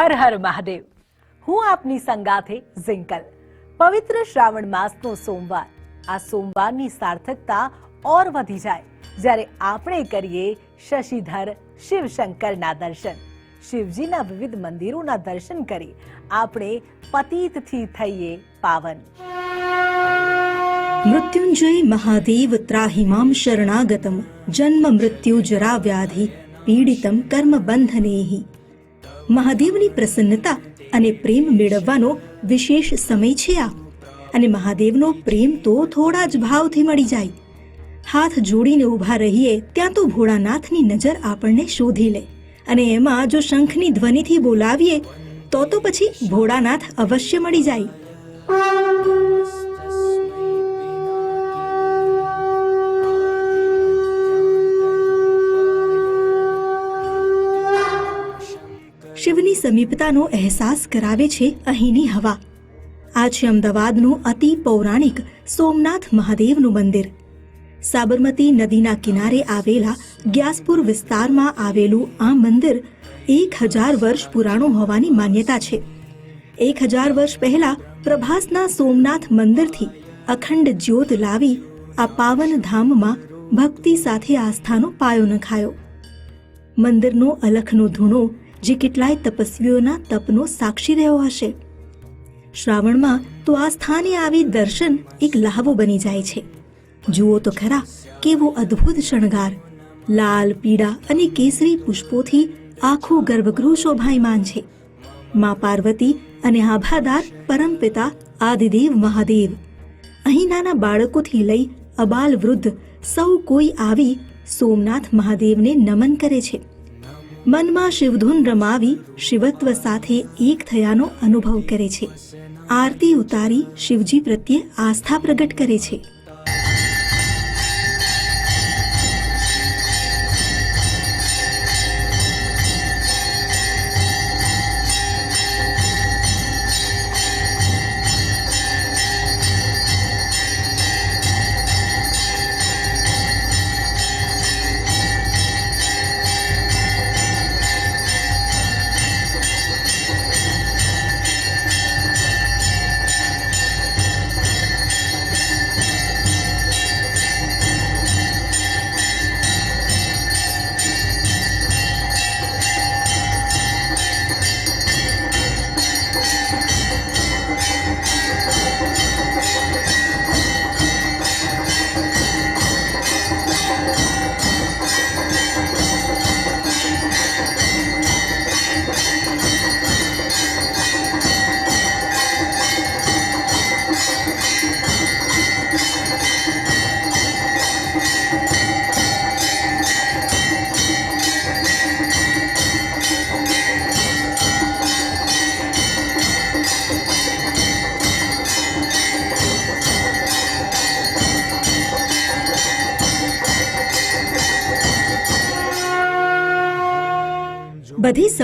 હર હર મહાદેવ. હું આપની સંગાથે ઝિંકલ. પવિત્ર શ્રાવણ માસનો સોમવાર. આ સોમવારની સાર્થકતા ઓર વધી જાય. જ્યારે આપણે કરીએ શશિધર શિવશંકરના દર્શન. શિવજીના વિવિધ મંદિરોના દર્શન કરી આપણે પતિતથી થઈએ પાવન. મૃત્યુંજય મહાદેવ ત્રાહિમામ શરણાગતમ. જન્મ મૃત્યુ જરા વ્યાધિ. પીડિતમ કર્મ બંધનેહી. મહાદેવની પ્રસન્નતા અને પ્રેમ મેળવવાનો વિશેષ સમય છે આ. અને મહાદેવનો પ્રેમ તો થોડા જ ભાવથી મળી જાય. હાથ જોડીને ઊભા રહીએ ત્યાં તો ભોળાનાથની નજર આપણને શોધી લે. અને એમાં જો શંખની ધ્વનિથી બોલાવીએ, તો તો પછી ભોળાનાથ અવશ્ય મળી જાય શિવની સમીપતાનો અહેસાસ કરાવે છે અહીંની હવા. આ છે અમદાવાદનું અતિ પૌરાણિક સોમનાથ મહાદેવનું મંદિર. સાબરમતી નદીના કિનારે આવેલા ગ્યાસપુર વિસ્તારમાં આવેલું આ મંદિર એક હજાર વર્ષ પુરાણું હોવાની માન્યતા છે. એક હજાર વર્ષ પહેલા પ્રભાસના સોમનાથ મંદિરથી અખંડ જ્યોત લાવી આ પાવન ધામમાં ભક્તિ સાથે આસ્થાનો પાયો નખાયો. મંદિરનો અલખનો ધૂણો જે કેટલાય તપસ્વીઓના તપનો સાક્ષી રહ્યો હશે. શ્રાવણમાં તો આ સ્થાને આવી દર્શન એક લહાવો બની જાય છે. જુઓ તો ખરા કેવો અદ્ભુત શણગાર. લાલ, પીળા અને કેસરી પુષ્પોથી આખું ગર્ભગૃહ શોભાયમાન છે. મા પાર્વતી અને આભાદાર પરમપિતા આદિદેવ મહાદેવ. અહીં નાના બાળકોથી લઈ અબાલ વૃદ્ધ સૌ કોઈ આવી સોમનાથ મહાદેવને નમન કરે છે. મનમાં શિવધૂન રમાવી શિવત્વ સાથે એક થયાનો અનુભવ કરે છે. આરતી ઉતારી શિવજી પ્રત્યે આસ્થા પ્રગટ કરે છે.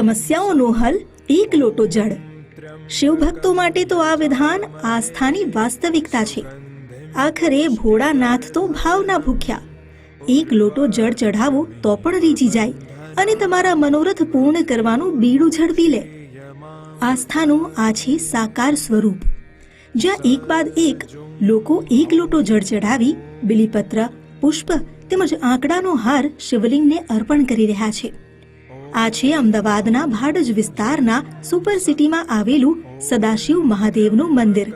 સમસ્યાઓનો હલ એક લોટો જળ. શિવભક્તો માટે તો આ વિધાન આસ્થાની વાસ્તવિકતા છે. આખરે ભોળાનાથ તો ભાવના ભૂખ્યા. એક લોટો જળ ચઢાવો તો પણ રીજી જાય અને તમારા મનોરથ પૂર્ણ કરવાનું બીડું ઝડપી લે. આસ્થાનું આ છે સાકાર સ્વરૂપ. જ્યાં એક બાદ એક લોકો એક લોટો જળ ચઢાવી, બિલીપત્ર, પુષ્પ તેમજ આંકડાનો હાર શિવલિંગને અર્પણ કરી રહ્યા છે. આ છે અમદાવાદના ભાડજ વિસ્તારના સુપર સિટીમાં આવેલું સદાશિવ મહાદેવનું મંદિર.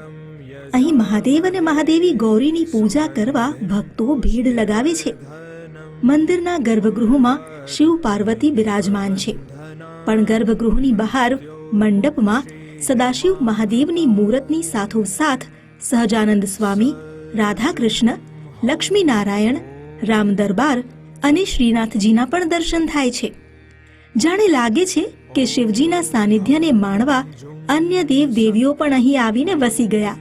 અહીં મહાદેવ અને મહાદેવી ગૌરીની પૂજા કરવા ભક્તો ભીડ લગાવે છે. મંદિરના ગર્ભગૃહમાં શિવ પાર્વતી બિરાજમાન છે. પણ ગર્ભગૃહની બહાર મંડપમાં સદાશિવ મહાદેવની મૂર્તની સાથોસાથ સહજાનંદ સ્વામી, રાધાકૃષ્ણ, લક્ષ્મીનારાયણ, રામ દરબાર અને શ્રીનાથજીના પણ દર્શન થાય છે. જાણે લાગે છે કે શિવજીના સાનિધ્યને માણવા અન્ય દેવ દેવીઓ પણ અહીં આવીને વસી ગયા.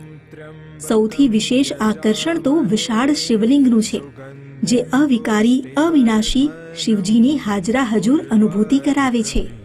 સૌથી વિશેષ આકર્ષણ તો વિશાળ શિવલિંગનું છે, જે અવિકારી, અવિનાશી શિવજીની હાજરા હજુર અનુભૂતિ કરાવે છે.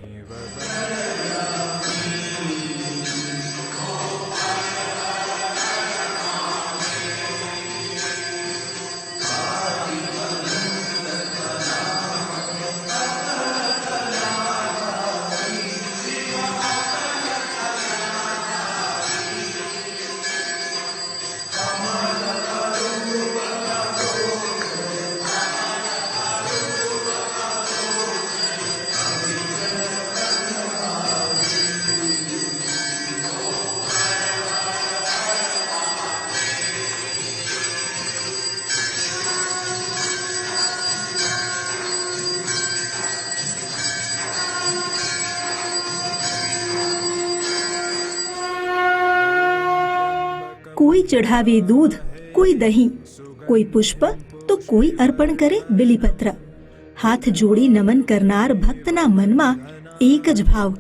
ચઢાવે દૂધ, કોઈ દહીં, કોઈ પુષ્પ તો કોઈ અર્પણ કરે બિલીપત્ર. હાથ જોડી નમન કરનાર ભક્તના મનમાં એક જ ભાવ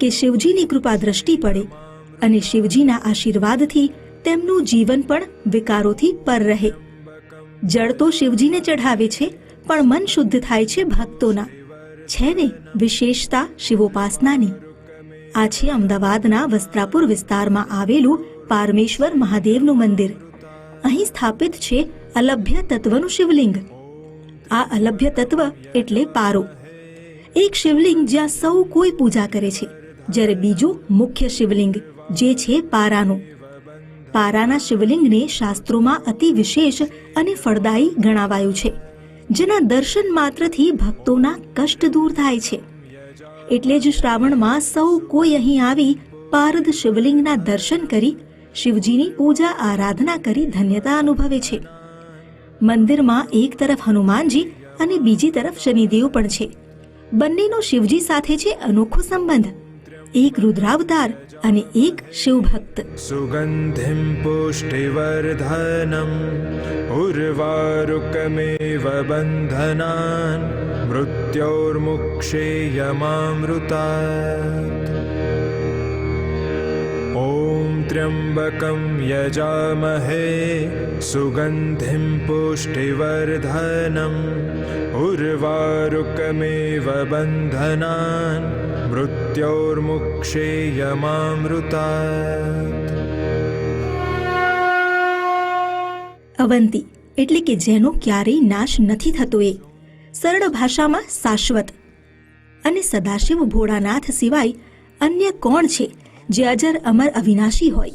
કે શિવજીની કૃપા દ્રષ્ટિ પડે અને શિવજીના આશીર્વાદથી તેમનું જીવન પણ વિકારોથી પર રહે. જળ તો શિવજીને ચઢાવે છે, પણ મન શુદ્ધ થાય છે ભક્તોના. છે ને વિશેષતા શિવોપાસનાની. આ છે અમદાવાદના વસ્ત્રાપુર વિસ્તારમાં આવેલું પારમેશ્વર મહાદેવનું મંદિર. અહીં સ્થાપિત છે અલભ્ય તત્વનું શિવલિંગ. આ અલભ્ય તત્વ એટલે પારો. એક શિવલિંગ જ્યાં સૌ કોઈ પૂજા કરે છે, જ્યારે બીજું મુખ્ય શિવલિંગ, જે છે પારાનું. પારાના શિવલિંગને શાસ્ત્રોમાં અતિ વિશેષ અને ફળદાયી ગણાવાયું છે, જેના દર્શન માત્રથી ભક્તોના કષ્ટ દૂર થાય છે. એટલે જ શ્રાવણમાં સૌ કોઈ અહીં આવી પારદ શિવલિંગના દર્શન કરી શિવજીની પૂજા આરાધના કરી ધન્યતા અનુભવે છે. મંદિરમાં એક તરફ હનુમાનજી અને બીજી તરફ શનિદેવ પણ છે. બંનેનો શિવજી સાથે છે અનોખો સંબંધ. એક રુદ્રાવતાર અને એક શિવભક્ત. સુગંધિમ પુષ્ટિવર્ધનમ ઉર્વારુકમેવ બંધનાન મૃત્યોર્મુક્ષેયમામૃતા त्र्यम्बकं यजामहे सुगन्धिं पुष्टिवर्धनम् उर्वारुकमेव बन्धनान् मृत्योर्मुक्षेयमामृतात् અવંતી એટલે કે જેનો ક્યારેય નાશ નથી થતો એ સરળ ભાષામાં શાશ્વત અને સદાશિવ ભોળાનાથ સિવાય અન્ય કોણ છે જે અજર અમર અવિનાશી હોય.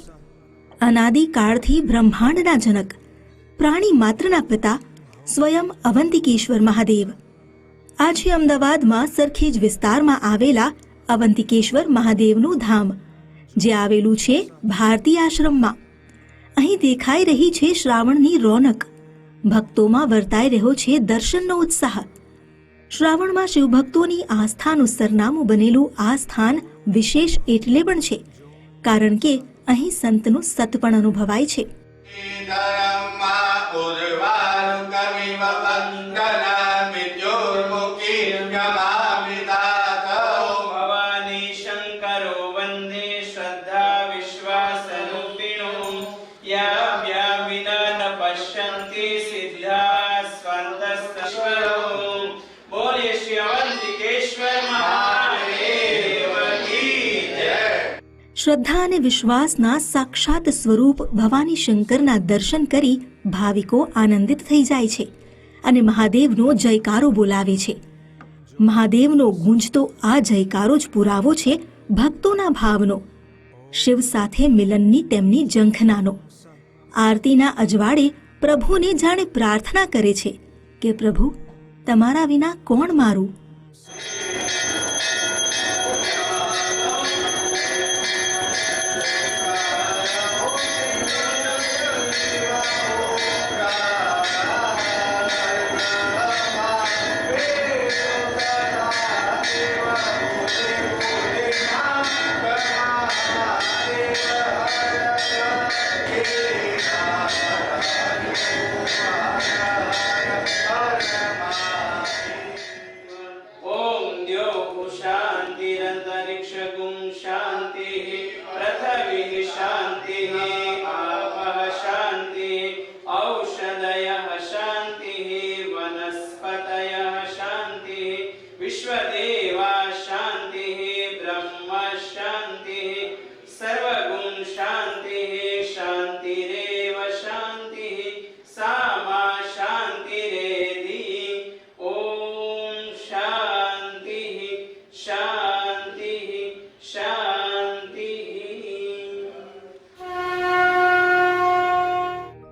અનાદિકાળથી બ્રહ્માંડના જનક, પ્રાણી માત્રના પિતા સ્વયં અવંતિકેશ્વર મહાદેવ. આજે અમદાવાદમાં સરખેજ વિસ્તારમાં આવેલા અવંતિકેશ્વર મહાદેવનું ધામ, જે આવેલું છે ભારતી આશ્રમમાં. અહીં દેખાઈ રહી છે શ્રાવણની રોનક. ભક્તોમાં વર્તાઈ રહ્યો છે દર્શનનો ઉત્સાહ. શ્રાવણમાં શિવભક્તોની આસ્થાનું સરનામું બનેલું આ સ્થાન વિશેષ એટલે પણ છે કારણ કે અહીં સંતનું સત પણ અનુભવાય છે. શ્રદ્ધા અને વિશ્વાસના સાક્ષાત સ્વરૂપ ભવાની શંકરના દર્શન કરી ભાવિકો આનંદિત થઈ જાય છે અને મહાદેવનો જયકારો બોલાવે છે. મહાદેવનો ગુંજતો આ જયકારો જ પુરાવો છે ભક્તોના ભાવનો. શિવ સાથે મિલનની તેમની ઝંખનાનો. આરતીના અજવાળે પ્રભુને જાણે પ્રાર્થના કરે છે કે પ્રભુ, તમારા વિના કોણ મારું?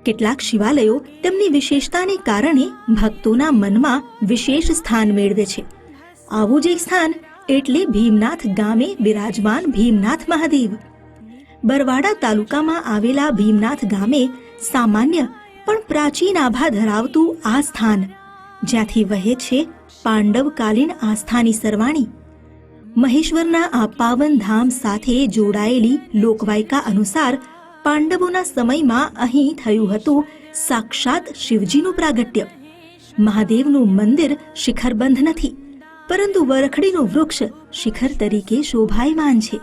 કેટલાક શિવાલયો તેમની વિશેષતાને કારણે ભક્તોના મનમાં વિશેષ સ્થાન મેળવે છે. આવું જ એક સ્થાન એટલે ભીમનાથ ગામે બિરાજમાન ભીમનાથ મહાદેવ. બરવાડા તાલુકામાં આવેલા ભીમનાથ ગામે સામાન્ય પણ પ્રાચીન આભા ધરાવતું આ સ્થાન, જ્યાંથી વહે છે પાંડવકાલીન આસ્થાની સરવાણી. મહેશ્વરના આ પાવન ધામ સાથે જોડાયેલી લોકવાયકા અનુસાર પાંડવોના સમયમાં અહીં થયું હતું સાક્ષાત શિવજીનું પ્રાગટ્ય. મહાદેવનું મંદિર શિખરબંધ નથી, પરંતુ વરખડીનું વૃક્ષ શિખર તરીકે શોભાયમાન છે.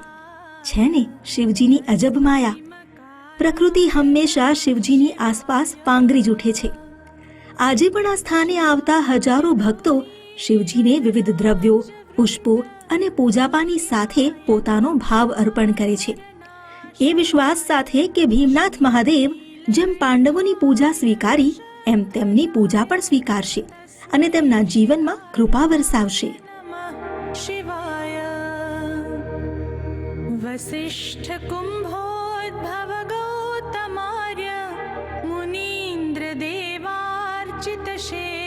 છે ને શિવજીની અજબ માયા. પ્રકૃતિ હંમેશા શિવજીની આસપાસ પાંગરી જ ઉઠે છે. આજે પણ આ સ્થાને આવતા હજારો ભક્તો શિવજીને વિવિધ દ્રવ્યો, પુષ્પો અને પૂજાપાની સાથે પોતાનો ભાવ અર્પણ કરે છે. એ વિશ્વાસ સાથે કે ભીમનાથ મહાદેવ જેમ પાંડવોની પૂજા સ્વીકારી, એમ તેમની પૂજા પણ સ્વીકારશે અને તેમના જીવનમાં કૃપા વરસાવશે. વસિષ્ઠ કુંભોદ્ભવ ગૌતમાર્ય મુનીન્દ્ર દેવાર્ચિત શેર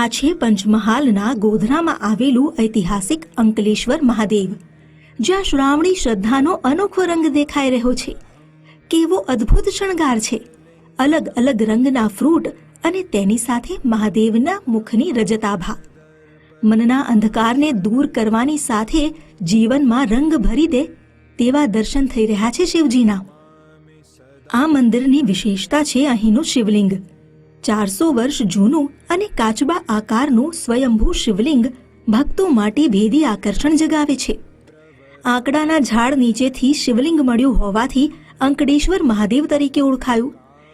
આ છે પંચમહાલના ગોધરામાં આવેલું ઐતિહાસિક અંકલેશ્વર મહાદેવ, જ્યાં શ્રાવણી શ્રદ્ધાનો અનોખો રંગ દેખાઈ રહ્યો છે. કેવો અદ્ભુત શણગાર છે. અલગ અલગ રંગના ફ્રૂટ અને તેની સાથે મહાદેવના મુખની રજતાભા. મનના અંધકારને દૂર કરવાની સાથે જીવનમાં રંગ ભરી દે તેવા દર્શન થઈ રહ્યા છે શિવજીના. આ મંદિરની વિશેષતા છે અહીંનું શિવલિંગ. ચારસો વર્ષ જૂનું અને કાચબા આકારનું સ્વયંભૂ શિવલિંગ ભક્તો માટે ભેદી આકર્ષણ જગાવે છે. આંકડાના ઝાડ નીચેથી શિવલિંગ મળ્યું હોવાથી અંકડેશ્વર મહાદેવ તરીકે ઓળખાયું,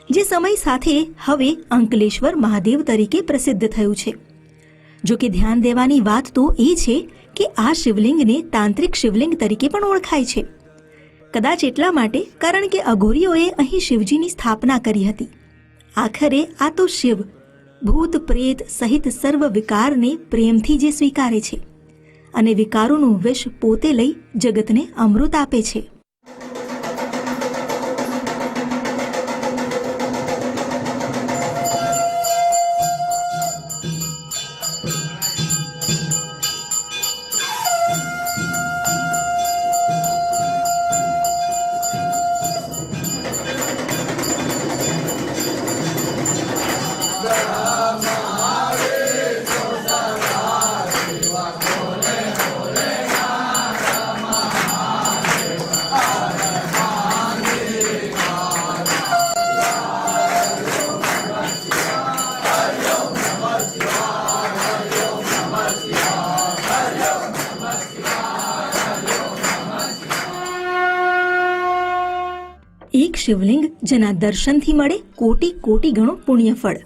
જે સમય સાથે હવે અંકલેશ્વર મહાદેવ તરીકે પ્રસિદ્ધ થયું છે. જો કે ધ્યાન દેવાની વાત તો એ છે કે આ શિવલિંગને તાંત્રિક શિવલિંગ તરીકે પણ ઓળખાય છે. કદાચ એટલા માટે કારણ કે અઘોરીઓએ અહીં શિવજીની સ્થાપના કરી હતી. આખરે આ તો શિવ, ભૂત પ્રેત સહિત સર્વ વિકારને પ્રેમથી જે સ્વીકારે છે અને વિકારોનું વિષ પોતે લઈ જગતને અમૃત આપે છે. એક શિવલિંગ જેના દર્શનથી મળે કોટી કોટી ગણો પુણ્યફળ.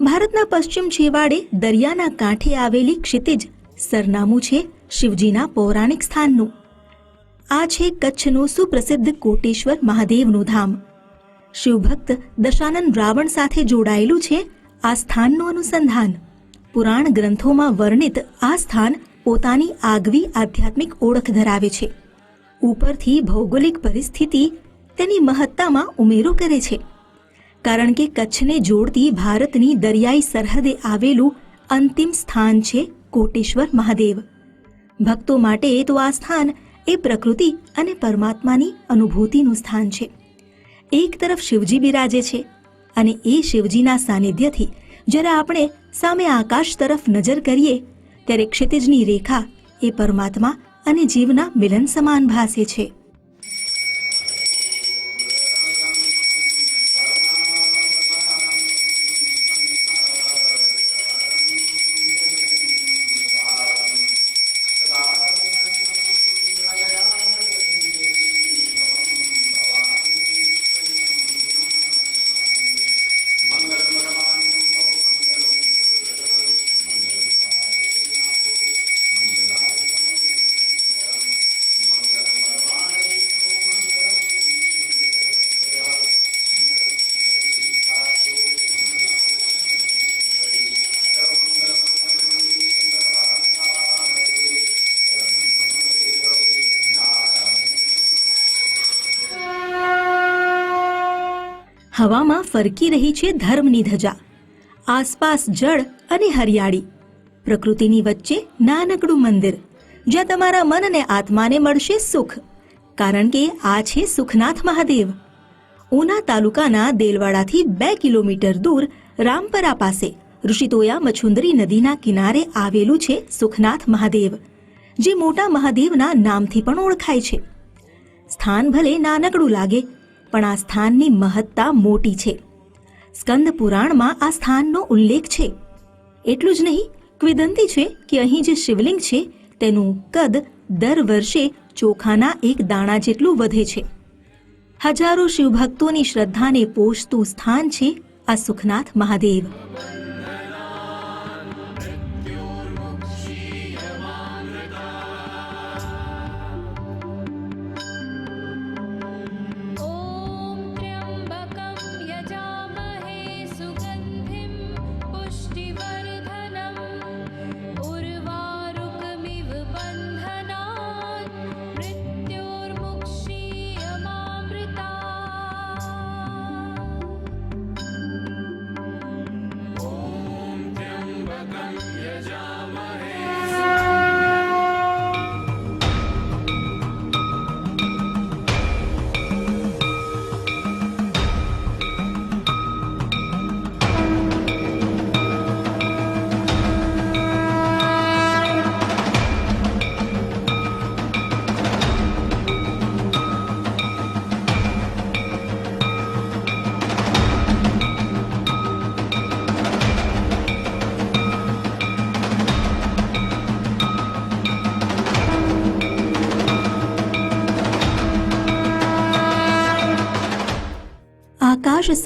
ભારતના પશ્ચિમ છેવાડે દરિયાના કાંઠે આવેલી ક્ષિતિજ સરનામું છે શિવજીના પૌરાણિક સ્થાનનું. આ છે કચ્છનું સુપ્રસિદ્ધ કોટેશ્વર મહાદેવનું ધામ. શિવભક્ત દશાનંદ રાવણ સાથે જોડાયેલું છે આ સ્થાનનું અનુસંધાન. પુરાણ ગ્રંથોમાં વર્ણિત આ સ્થાન પોતાની આગવી આધ્યાત્મિક ઓળખ ધરાવે છે. ઉપરથી ભૌગોલિક પરિસ્થિતિ તેની મહત્તામાં ઉમેરો કરે છે. કારણ કે કચ્છને જોડતી ભારતની દરિયાઈ સરહદે આવેલું અંતિમ સ્થાન છે કોટેશ્વર મહાદેવ. ભક્તો માટે તો આ સ્થાન એ પ્રકૃતિ અને પરમાત્માની અનુભૂતિનું સ્થાન છે. એક તરફ શિવજી બિરાજે છે અને એ શિવજીના સાનિધ્યથી જ્યારે આપણે સામે આકાશ તરફ નજર કરીએ, ત્યારે ક્ષિતિજની રેખા એ પરમાત્મા અને જીવના મિલન સમાન ભાસે છે. હવામાં ફરકી રહી છે ધર્મની ધજા, આસપાસ જળ અને હરિયાળી. પ્રકૃતિની વચ્ચે નાનકડું મંદિર, જ્યાં તમારા મન અને આત્માને મળશે સુખ, કારણ કે આ છે સુખનાથ મહાદેવ. ઉના તાલુકાના દેલવાડાથી બે કિલોમીટર દૂર રામપરા પાસે, ઋષિતોયા મછુંદરી નદીના કિનારે આવેલું છે સુખનાથ મહાદેવ, જે મોટા મહાદેવના નામથી પણ ઓળખાય છે. સ્થાન ભલે નાનકડું લાગે પણ આ સ્થાનની મહત્તા મોટી છે. સ્કંદ પુરાણમાં આ સ્થાનનો ઉલ્લેખ છે. એટલું જ નહીં, ક્વિદંતી છે કે અહીં જે શિવલિંગ છે, તેનું કદ દર વર્ષે ચોખાના એક દાણા જેટલું વધે છે. હજારો શિવભક્તોની શ્રદ્ધાને પોષતું સ્થાન છે આ સુખનાથ મહાદેવ.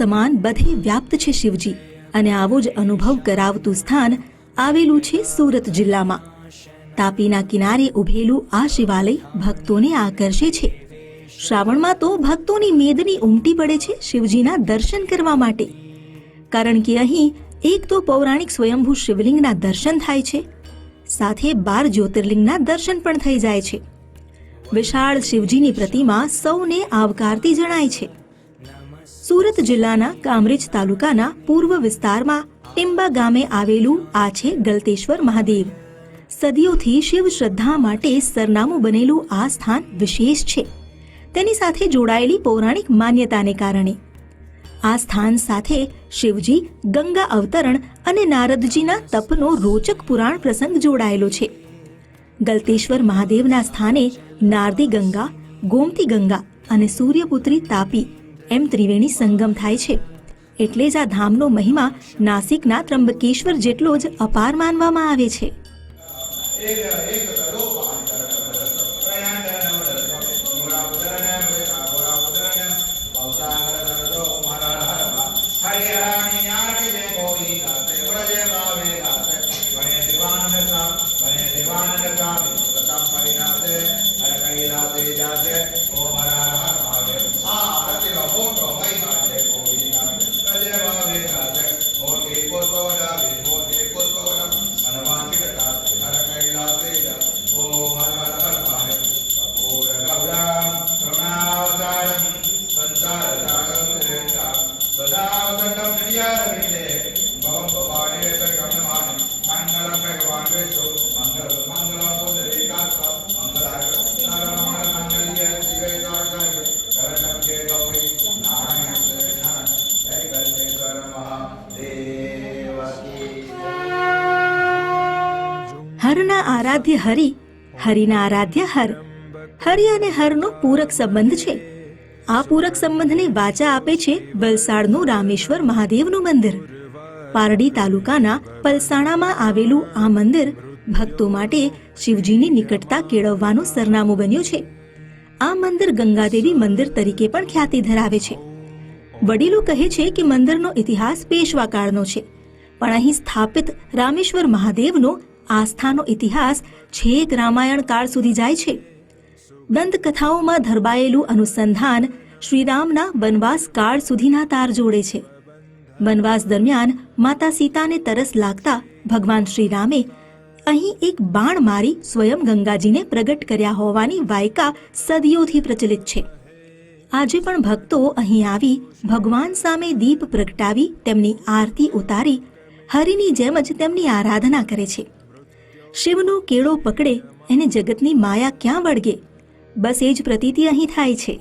સમાન બધે વ્યાપ્ત છે શિવજી અને આવો જ અનુભવ કરાવતું સ્થાન આવેલું છે સુરત જિલ્લામાં. તાપીના કિનારે ઉભેલું આ શિવાલય ભક્તોને આકર્ષે છે. શ્રાવણમાં તો ભક્તોની મેદની ઉમટી પડે છે શિવજીના દર્શન કરવા માટે. કારણ કે અહીં એક તો પૌરાણિક સ્વયંભૂ શિવલિંગના દર્શન થાય છે, સાથે બાર જ્યોતિર્લિંગના દર્શન પણ થઈ જાય છે. વિશાળ શિવજીની પ્રતિમા સૌને આવકારતી જણાય છે. સુરત જિલ્લાના કામરેજ તાલુકાના પૂર્વ વિસ્તારમાં ટિંબા ગામે આવેલું આ છે ગલતેશ્વર મહાદેવ. સદીઓથી શિવ શ્રદ્ધા માટે સરનામું બનેલું આ સ્થાન વિશેષ છે. તેની સાથે જોડાયેલી પૌરાણિક માન્યતાને કારણે. આ સ્થાન સાથે શિવજી ગંગા અવતરણ અને નારદજીના તપનો રોચક પુરાણ પ્રસંગ જોડાયેલો છે. ગલતેશ્વર મહાદેવના સ્થાને નારદી ગંગા, ગોમતી ગંગા અને સૂર્યપુત્રી તાપી એમ ત્રિવેણી સંગમ થાય છે. એટલે જ આ ધામનો મહિમા નાસિકના ત્રંબકેશ્વર જેટલો જ અપાર માનવામાં આવે છે. આરાધ્ય હરિ, હરિના આરાધ્ય હર. હરિ અને હરનો પૂરક સંબંધ છે. આ પૂરક સંબંધને વાચા આપે છે વલસાડનું રામેશ્વર મહાદેવનું મંદિર. પારડી તાલુકાના પલસાણામાં આવેલું આ મંદિર ભક્તો માટે શિવજીની નિકટતા કેળવવાનું સરનામું બન્યું છે. આ મંદિર ગંગાદેવી મંદિર તરીકે પણ ખ્યાતિ ધરાવે છે. વડીલો કહે છે કે મંદિરનો ઇતિહાસ પેશવા કાળનો છે. પણ અહીં સ્થાપિત રામેશ્વર મહાદેવનો આસ્થાનો ઇતિહાસ છેક રામાયણ કાળ સુધી જાય છે. દંતકથાઓમાં ધરબાયેલું અનુસંધાન શ્રીરામના વનવાસ કાળ સુધીના તાર જોડે છે. વનવાસ દરમિયાન માતા સીતાને તરસ લાગતા ભગવાન શ્રીરામે અહીં એક બાણ મારી સ્વયં ગંગાજીને પ્રગટ કર્યા હોવાની વાયકા સદીઓથી પ્રચલિત છે. આજે પણ ભક્તો અહીં આવી ભગવાન સામે દીપ પ્રગટાવી તેમની આરતી ઉતારી, હરિની જેમ જ તેમની આરાધના કરે છે. શિવનો કેળો પકડે એને જગતની માયા ક્યાં વળગે? બસ એ જ પ્રતીતિ અહીં થાય છે.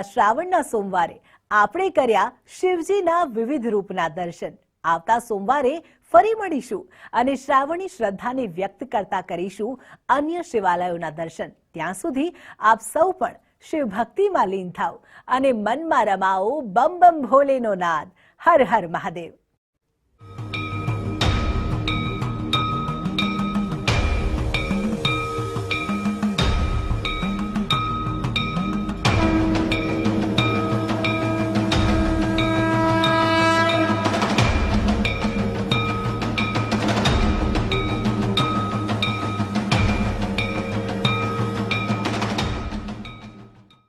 એવા શ્રાવણના સોમવારે આપણે કર્યા શિવજીના વિવિધ રૂપના દર્શન. આવતા સોમવારે ફરી મળીશું અને શ્રાવણી શ્રદ્ધાને વ્યક્ત કરતા કરીશું અન્ય શિવાલયોના દર્શન. ત્યાં સુધી આપ સૌ પણ શિવ ભક્તિમાં લીન થાવ અને મનમાં રમાઓ બમ બમ ભોલેનો નાદ. હર હર મહાદેવ.